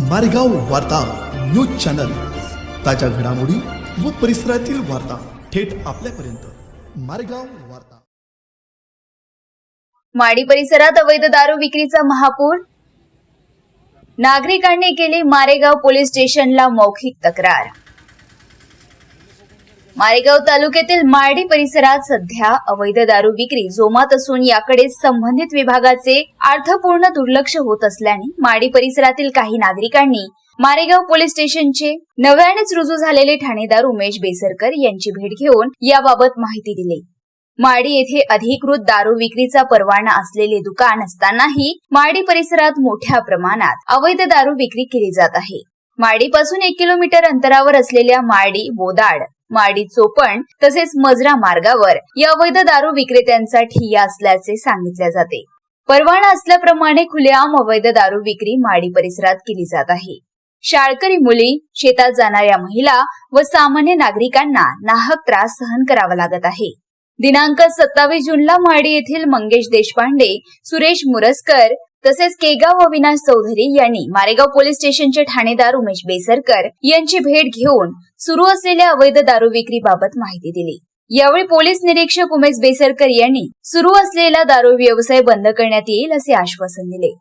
मारेगाव वार्ता news channel. ताज्या घडामोडी व परिसरातील वार्ता थेट आपल्यापर्यंत. मारेगाव वार्ता. माडी परिसरात अवैध दारू विक्रीचा महापूर? नागरिकांनी केली मारेगाव पोलीस स्टेशनला मौखिक तक्रार. मारेगाव तालुक्यातील माडी परिसरात सध्या अवैध दारू विक्री जोमात असून याकडे संबंधित विभागाचे अर्थपूर्ण दुर्लक्ष होत असल्याने माडी परिसरातील काही नागरिकांनी मारेगाव पोलीस स्टेशनचे नव्यानेच रुजू झालेले ठाणेदार उमेश बेसरकर यांची भेट घेऊन याबाबत माहिती दिली. माडी येथे अधिकृत दारू विक्रीचा परवाना असलेले दुकान असतानाही माडी परिसरात मोठ्या प्रमाणात अवैध दारू विक्री केली जात आहे. माडीपासून एक किलोमीटर अंतरावर असलेल्या माडी बोदाड माडी चोपण तसेच मजरा मार्गावर या अवैध दारू विक्रेत्यांचा ठिय्या असल्याचे सांगितले जाते. परवाना असल्याप्रमाणे खुलेआम अवैध दारू विक्री माडी परिसरात केली जात आहे. शाळकरी मुली शेतात जाणाऱ्या महिला व सामान्य नागरिकांना नाहक त्रास सहन करावा लागत आहे. दिनांक सत्तावीस जूनला माडी येथील मंगेश देशपांडे सुरेश मुरस्कर तसेच केगाव अविनाश चौधरी यांनी मारेगाव पोलीस स्टेशनचे ठाणेदार उमेश बेसरकर यांची भेट घेऊन सुरू असलेल्या अवैध दारू विक्रीबाबत माहिती दिली. यावेळी पोलीस निरीक्षक उमेश बेसरकर यांनी सुरू असलेला दारू व्यवसाय बंद करण्यात येईल असे आश्वासन दिले.